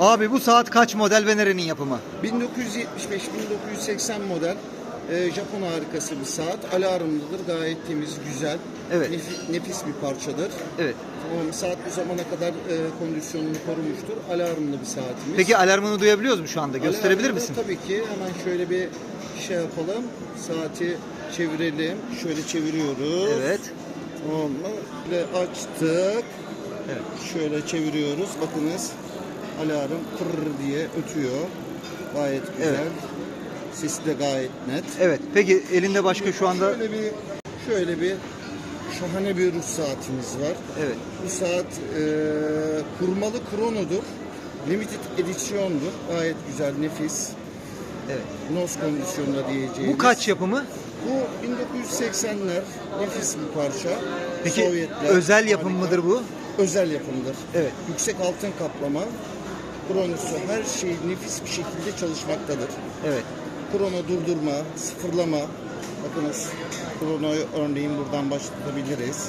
Abi bu saat kaç model ve nerenin yapımı? 1975-1980 model e, Japon harikası bir saat. Alarmlıdır. Gayet temiz, güzel. Evet. Nefi- nefis bir parçadır. Evet. Tamam, saat bu zamana kadar e, kondisyonunu korumuştur. Alarmlı bir saatimiz. Peki alarmını duyabiliyoruz mu şu anda? Gösterebilir Alarmlı misin? Tabii ki. Hemen şöyle bir şey yapalım. Saati çevirelim. Şöyle çeviriyoruz. Evet. Tamam mı? Ve açtık. Evet. Şöyle çeviriyoruz. Bakınız alarm pırr diye ötüyor. Gayet güzel. Evet. Sesi de gayet net. Evet. Peki elinde başka şu anda Şöyle bir şöyle bir şahane bir Rus saatimiz var. Evet. Bu saat e, kurmalı kronodur. Limited edition'dur. Gayet güzel, nefis. Evet. Nos kondisyonda diyeceğimiz. Bu kaç yapımı? Bu 1980'ler nefis bir parça. Peki Sovyetler, özel yapım harika. mıdır bu? Özel yapımdır. Evet. Yüksek altın kaplama. Kronosu her şey nefis bir şekilde çalışmaktadır. Evet. Krono durdurma, sıfırlama. Bakınız kronoyu örneğin buradan başlatabiliriz.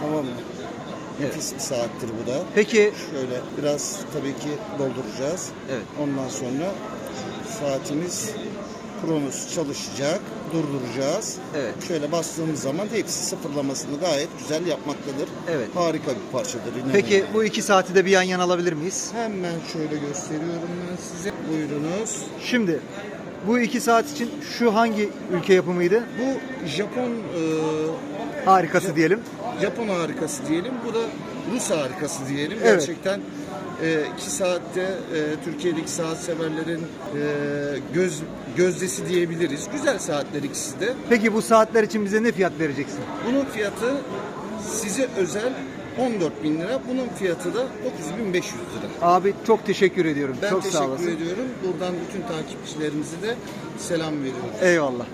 Tamam mı? Nefis bir saattir bu da. Peki Şöyle biraz tabii ki dolduracağız. Evet. Ondan sonra saatimiz kronos çalışacak. Durduracağız. Evet. Şöyle bastığımız zaman hepsi sıfırlamasını gayet güzel yapmaktadır. Evet. Harika bir parçadır. inanın. Peki bu iki saati de bir yan yana alabilir miyiz? Hemen şöyle gösteriyorum ben size. Buyurunuz. Şimdi bu iki saat için şu hangi ülke yapımıydı? Bu Japon e, Harikası diyelim. Japon harikası diyelim. Bu da Rus harikası diyelim. Evet. Gerçekten iki saatte e, Türkiye'deki saat severlerin e, göz gözdesi diyebiliriz. Güzel saatler ikisi de. Peki bu saatler için bize ne fiyat vereceksin? Bunun fiyatı size özel 14 bin lira. Bunun fiyatı da 9500 lira. Abi çok teşekkür ediyorum. Ben çok sağ teşekkür olasın. ediyorum. Buradan bütün takipçilerimize de selam veriyorum. Eyvallah.